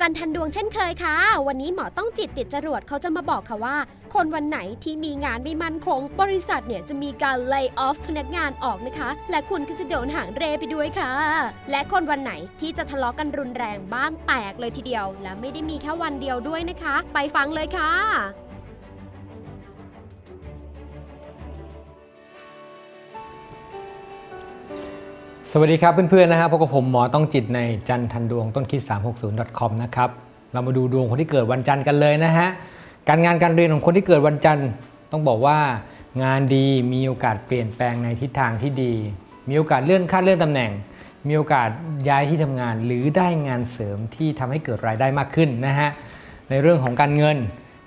จันทันดวงเช่นเคยค่ะ วันนี้หมอต้องจิตติดจรวดเขาจะมาบอกค่ะว่า คนวันไหนที่มีงานไม่มั่นคง บริษัทเนี่ยจะมีการ lay off พนักงานออกนะคะ และคุณก็จะโดนหางเรไปด้วยค่ะ และคนวันไหนที่จะทะเลาะกันรุนแรงบ้างแตกเลยทีเดียว และไม่ได้มีแค่วันเดียวด้วยนะคะ ไปฟังเลยค่ะ สวัสดีครับเพื่อนๆนะครับพบกับผมหมอต้องจิตในจันทันดวงต้นคิด 360 .com นะครับเรามาดูดวงคนที่เกิดวันจันทร์กันเลยนะฮะการงานการเรียนของคนที่เกิดวันจันทร์ต้องบอกว่างานดีมีโอกาสเปลี่ยนแปลงในทิศทางที่ดี มีโอกาสเลื่อนขั้นเลื่อนตำแหน่ง มีโอกาสย้ายที่ทำงานหรือได้งานเสริมที่ทำให้เกิดรายได้มากขึ้นนะฮะในเรื่องของการเงิน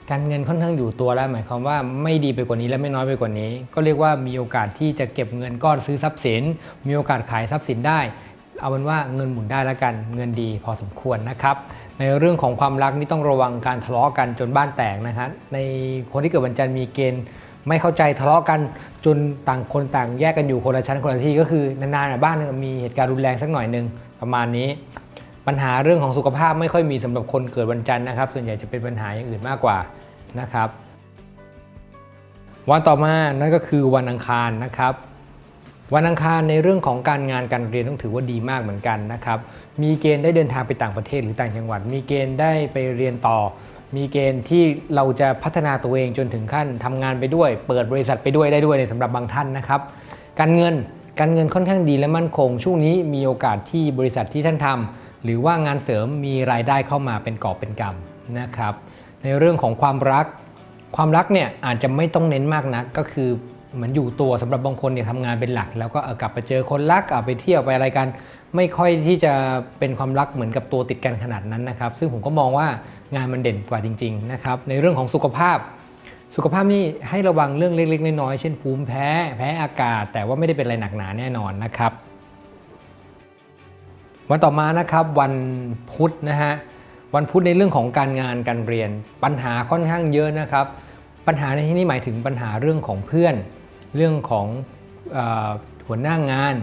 การเงินค่อนข้างอยู่ตัวแล้วหมายความว่าไม่ดีไปกว่านี้และไม่น้อยไปกว่านี้ ก็เรียกว่ามีโอกาสที่จะเก็บเงินก้อนซื้อทรัพย์สิน มีโอกาสขายทรัพย์สินได้ เอาเป็นว่าเงินหมุนได้แล้วกันเงินดีพอสมควรนะครับ ในเรื่องของความรักนี่ต้องระวังการทะเลาะกันจนบ้านแตกนะครับในคนที่เกิดวันจันทร์มีเกณฑ์ไม่เข้าใจทะเลาะกันจนต่างคนต่างแยกกันอยู่คนละชั้นคนละที่ก็คือนานๆบ้านมีเหตุการณ์รุนแรงสักหน่อยหนึ่งประมาณนี้ ปัญหาเรื่องของสุขภาพไม่ค่อยมีสำหรับคนเกิดวันจันทร์นะครับ ส่วนใหญ่จะเป็นปัญหาอย่างอื่นมากกว่านะครับ วันต่อมานั่นก็คือวันอังคารนะครับ วันอังคารในเรื่องของการงานการเรียนต้องถือว่าดีมากเหมือนกันนะครับ มีเกณฑ์ได้เดินทางไปต่างประเทศหรือต่างจังหวัด มีเกณฑ์ได้ไปเรียนต่อ มีเกณฑ์ที่เราจะพัฒนาตัวเองจนถึงขั้นทำงานไปด้วย เปิดบริษัทไปด้วยได้ด้วยในสำหรับบางท่านนะครับ การเงินการเงินค่อนข้างดีและมั่นคง ช่วงนี้มีโอกาสที่บริษัทที่ท่านทำ หรือว่างานเสริมมีรายได้เข้ามาเป็นกอบเป็นกำนะครับ ในเรื่องของความรัก ความรักเนี่ยอาจจะไม่ต้องเน้นมากนักก็คือเหมือนอยู่ตัวสำหรับบางคนเนี่ยทำงานเป็นหลัก แล้วก็กลับไปเจอคนรักไปเที่ยวไปอะไรกัน ไม่ค่อยที่จะเป็นความรักเหมือนกับตัวติดกันขนาดนั้นนะครับ ซึ่งผมก็มองว่างานมันเด่นกว่าจริง ๆนะครับ ในเรื่องของสุขภาพ สุขภาพนี่ให้ระวังเรื่องเล็กๆน้อยๆเช่นภูมิแพ้ แพ้อากาศ แต่ว่าไม่ได้เป็นอะไรหนักหนาแน่นอนนะครับ วันต่อมานะครับวันพุธนะฮะวันพุธในเรื่องของการงานการเรียน ปัญหาค่อนข้างเยอะนะครับ ปัญหาในที่นี้หมายถึงปัญหาเรื่องของเพื่อน เรื่องของหัวหน้างาน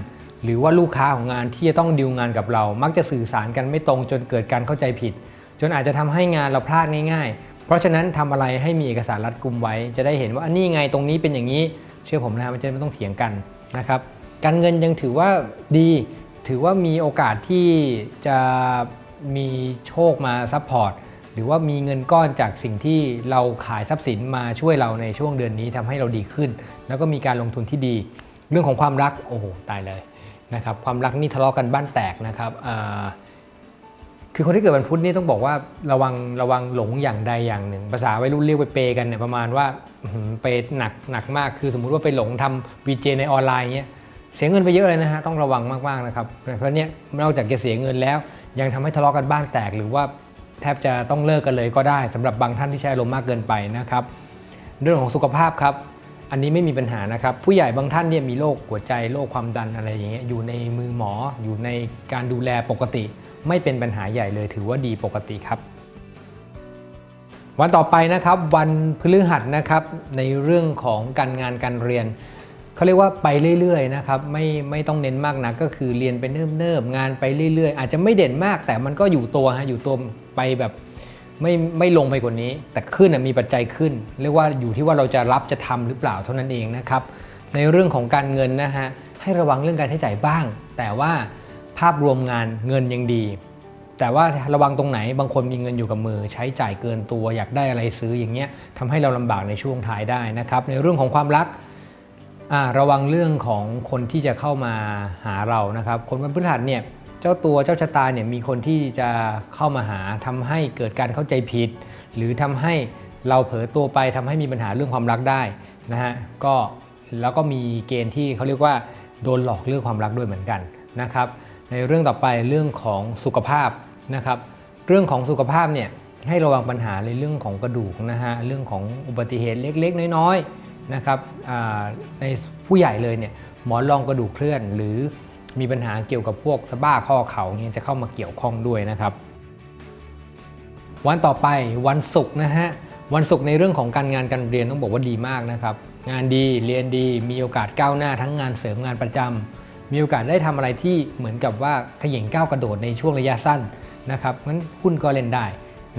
หรือว่าลูกค้าของงานที่จะต้องดีลงานกับเรา มักจะสื่อสารกันไม่ตรงจนเกิดการเข้าใจผิด จนอาจจะทำให้งานเราพลาดง่ายๆ เพราะฉะนั้นทำอะไรให้มีเอกสารรัดกุมไว้ จะได้เห็นว่าอันนี้ไงตรงนี้เป็นอย่างนี้ เชื่อผมนะครับมันจะไม่ต้องเถียงกันนะครับการเงินยังถือว่าดี ถือว่ามีโอกาสที่จะมีโชคมาซัพพอร์ตหรือว่ามีเงินก้อนจากสิ่งที่เราขายทรัพย์สินมาช่วยเราในช่วงเดือนนี้ทำให้เราดีขึ้น แล้วก็มีการลงทุนที่ดี เรื่องของความรักโอ้โหตายเลยนะครับความรักนี่ทะเลาะกันบ้านแตกนะครับคือคนที่เกิดวันพุธนี่ต้องบอกว่าระวังระวังหลงอย่างใดอย่างหนึ่ง ภาษาวัยรุ่นเรียกไปเปย์กันเนี่ยประมาณว่าอื้อหือเปหนักหนักมากคือสมมุติว่าไปหลงทำวีเจในออนไลน์เงี้ย เสียเงินไปเยอะเลยนะฮะต้องระวังมากๆนะครับเพราะเนี้ยนอกจากจะเสียเงินแล้ว ยังทำให้ทะเลาะกันบ้านแตก หรือว่าแทบจะต้องเลิกกันเลยก็ได้สำหรับบางท่านที่ใช้อารมณ์มากเกินไปนะครับเรื่องของสุขภาพครับ อันนี้ไม่มีปัญหานะครับ ผู้ใหญ่บางท่านเนี่ยมีโรคหัวใจโรคความดันอะไรอย่างเงี้ยอยู่ในมือหมออยู่ในการดูแลปกติ ไม่เป็นปัญหาใหญ่เลย ถือว่าดีปกติครับวันต่อไปนะครับวันพฤหัสนะครับในเรื่องของการงานการเรียน เขาเรียกว่าไปเรื่อยๆนะครับไม่ไม่ต้องเน้นมากนะก็คือเรียนไปเนิ่มๆงานไปเรื่อยๆ อาจจะไม่เด่นมากแต่มันก็อยู่ตัวฮะอยู่ตัวไปแบบไม่ไม่ลงไปกว่านี้ แต่ขึ้นมีปัจจัยขึ้น เรียกว่าอยู่ที่ว่าเราจะรับจะทำหรือเปล่าเท่านั้นเองนะครับในเรื่องของการเงินนะฮะให้ระวังเรื่องการใช้จ่ายบ้าง แต่ว่าภาพรวมงานเงินยังดี แต่ว่าระวังตรงไหนบางคนมีเงินอยู่กับมือ ใช้จ่ายเกินตัวอยากได้อะไรซื้ออย่างเงี้ยทำให้เราลำบากในช่วงท้ายได้นะครับในเรื่องของความรัก ระวังเรื่องของคนที่จะเข้ามาหาเรานะครับ คนวันพฤหัสเนี่ยเจ้าตัวเจ้าชะตาเนี่ยมีคนที่จะเข้ามาหาทำให้เกิดการเข้าใจผิด หรือทำให้เราเผลอตัวไปทำให้มีปัญหาเรื่องความรักได้นะฮะก็แล้วก็มีเกณฑ์ที่เขาเรียกว่าโดนหลอกเรื่องความรักด้วยเหมือนกันนะครับ ในเรื่องต่อไปเรื่องของสุขภาพนะครับ เรื่องของสุขภาพเนี่ยให้ระวังปัญหาในเรื่องของกระดูกนะฮะเรื่องของอุบัติเหตุเล็กๆ น้อยๆ นะครับในผู้ใหญ่เลยเนี่ยหมอนรองกระดูกเคลื่อน หรือมีปัญหาเกี่ยวกับพวกสะบ้าข้อเข่าเนี่ยจะเข้ามาเกี่ยวข้องด้วยนะครับ วันต่อไปวันศุกร์นะฮะวันศุกร์ในเรื่องของการงานการเรียนต้องบอกว่าดีมากนะครับ งานดีเรียนดี มีโอกาสก้าวหน้าทั้งงานเสริมงานประจำมีโอกาสได้ทำอะไรที่เหมือนกับว่าขย่งก้าวกระโดดในช่วงระยะสั้นนะครับงั้นหุ้นก็เล่นได้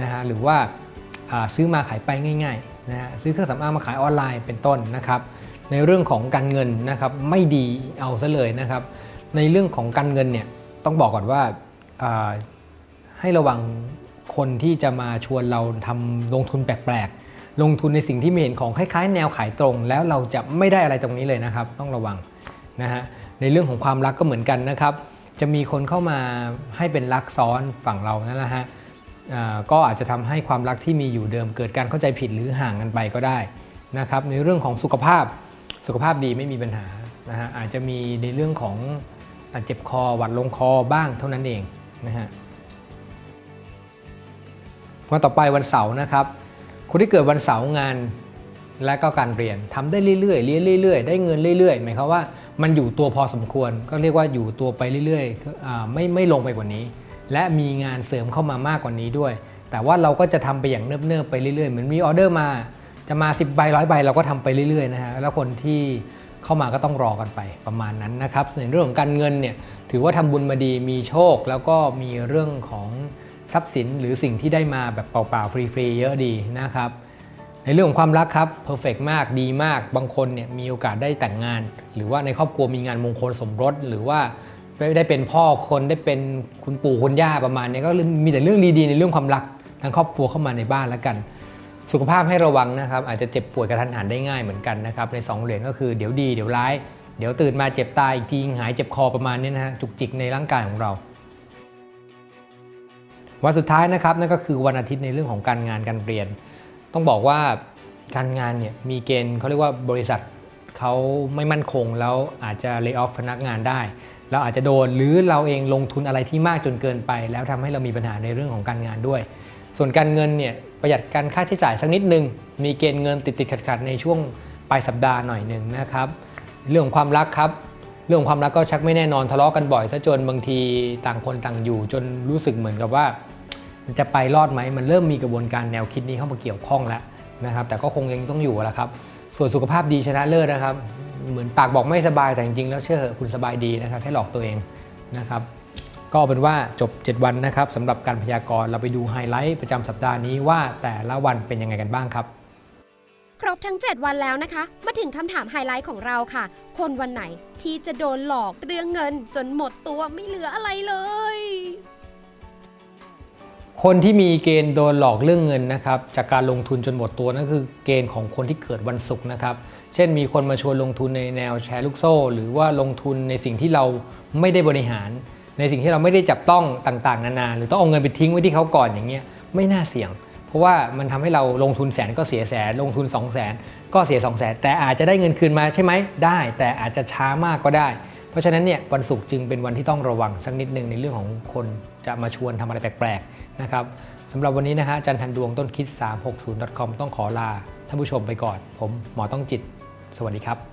นะฮะหรือว่าซื้อมาขายไปง่าย นะฮะซื้อเครื่องสำอางมาขายออนไลน์เป็นต้นนะครับ ในเรื่องของการเงินนะครับไม่ดีเอาซะเลยนะครับ ในเรื่องของการเงินเนี่ยต้องบอกก่อนว่าาให้ระวังคนที่จะมาชวนเราทำลงทุนแปลกๆ ลงทุนในสิ่งที่ไม่เห็นของคล้ายๆ แนวขายตรง แล้วเราจะไม่ได้อะไรตรงนี้เลยนะครับ ต้องระวังนะฮะในเรื่องของความรักก็เหมือนกันนะครับ จะมีคนเข้ามาให้เป็นรักซ้อนฝั่งเรานั่นแหละฮะ ก็อาจจะทำให้ความรักที่มีอยู่เดิมเกิดการเข้าใจผิดหรือห่างกันไปก็ได้นะครับในเรื่องของสุขภาพสุขภาพดีไม่มีปัญหานะฮะอาจจะมีในเรื่องของอเจ็บคอหวัดลงคอบ้างเท่านั้นเองนะฮะวันต่อไปวันเสาร์นะครับ คนที่เกิดวันเสาร์งานและก็การเรียนทำได้เรื่อยๆเรียนเรื่อยๆ ได้เงินเรื่อยๆ หมายความว่ามันอยู่ตัวพอสมควร ก็เรียกว่าอยู่ตัวไปเรื่อยๆอไม่ไม่ลงไปกว่านี้ และมีงานเสริมเข้ามามากกว่านี้ด้วย แต่ว่าเราก็จะทำไปอย่างเนิบๆไปเรื่อยๆ เหมือนมีออเดอร์มา จะมา 10 ใบร้อยใบเราก็ทำไปเรื่อยๆนะฮะ แล้วคนที่เข้ามาก็ต้องรอกันไปประมาณนั้นนะครับ ในเรื่องของการเงินเนี่ยถือว่าทำบุญมาดีมีโชค แล้วก็มีเรื่องของทรัพย์สินหรือสิ่งที่ได้มาแบบเปล่าๆฟรีๆเยอะดีนะครับในเรื่องของความรักครับเพอร์เฟกมากดีมากบางคนเนี่ยมีโอกาสได้แต่งงาน หรือว่าในครอบครัวมีงานมงคลสมรส หรือว่า ได้เป็นพ่อคนได้เป็นคุณปู่คุณย่าประมาณนี้ก็มีแต่เรื่องดีๆในเรื่องความรักทางครอบครัวเข้ามาในบ้านแล้วกัน สุขภาพให้ระวังนะครับอาจจะเจ็บป่วยกระทันหันได้ง่ายเหมือนกันนะครับใน2เหรียญก็คือเดี๋ยวดีเดี๋ยวร้าย เดี๋ยวตื่นมาเจ็บตายอีกทีหายเจ็บคอประมาณนี้นะฮะจุกจิกในร่างกายของเราวันสุดท้ายนะครับนั่นก็คือวันอาทิตย์ในเรื่องของการงานการเรียน ต้องบอกว่าการงานเนี่ยมีเกณฑ์เขาเรียกว่าบริษัทเขาไม่มั่นคงแล้วอาจจะเลิกออฟพนักงานได้ เราอาจจะโดนหรือเราเองลงทุนอะไรที่มากจนเกินไป แล้วทำให้เรามีปัญหาในเรื่องของการงานด้วย ส่วนการเงินเนี่ยประหยัดการค่าใช้จ่ายสักนิดนึง มีเกณฑ์เงินติดติดขัดขัดในช่วงปลายสัปดาห์หน่อยหนึ่งนะครับ เรื่องของความรักครับ เรื่องของความรักก็ชักไม่แน่นอนทะเลาะกันบ่อยซะจนบางทีต่างคนต่างอยู่ จนรู้สึกเหมือนกับว่า มันจะไปรอดไหมมันเริ่มมีกระบวนการแนวคิดนี้เข้ามาเกี่ยวข้องแล้วนะครับ แต่ก็คงยังต้องอยู่แหละครับ ส่วนสุขภาพดีชนะเลิศนะครับ เหมือนปากบอกไม่สบายแต่จริงๆแล้วเชื่อเถอะคุณสบายดีนะครับแค่หลอกตัวเองนะครับก็เอาเป็นว่าจบ 7 วันนะครับสำหรับการพยากรณ์เราไปดูไฮไลท์ประจำสัปดาห์นี้ว่าแต่ละวันเป็นยังไงกันบ้างครับ ครบทั้ง 7 วันแล้วนะคะ มาถึงคำถามไฮไลท์ของเราค่ะ คนวันไหนที่จะโดนหลอกเรื่องเงินจนหมดตัวไม่เหลืออะไรเลย คนที่มีเกณฑ์โดนหลอกเรื่องเงินนะครับจากการลงทุนจนหมดตัวนั่นคือเกณฑ์ของคนที่เกิดวันศุกร์นะครับ เช่นมีคนมาชวนลงทุนในแนวแชร์ลูกโซ่ หรือว่าลงทุนในสิ่งที่เราไม่ได้บริหาร ในสิ่งที่เราไม่ได้จับต้องต่างๆ นานา หรือต้องเอาเงินไปทิ้งไว้ที่เขาก่อนอย่างเงี้ยไม่น่าเสี่ยง เพราะว่ามันทำให้เราลงทุนแสนก็เสียแสนลงทุน2 0 0แสนก็เสีย2 0 0แสนแต่อาจจะได้เงินคืนมาใช่ไหมได้ แต่อาจจะช้ามากก็ได้ เพราะฉะนั้นเนี่ยวันศุกร์จึงเป็นวันที่ต้องระวังสักนิดหนึ่งในเรื่องของคนจะมาชวนทำอะไรแปลกๆนะครับสำหรับวันนี้นะฮะจันทันดวงต้นคิด 360.com ต้องขอลาท่านผู้ชมไปก่อน ผมหมอต้องจิต สวัสดีครับ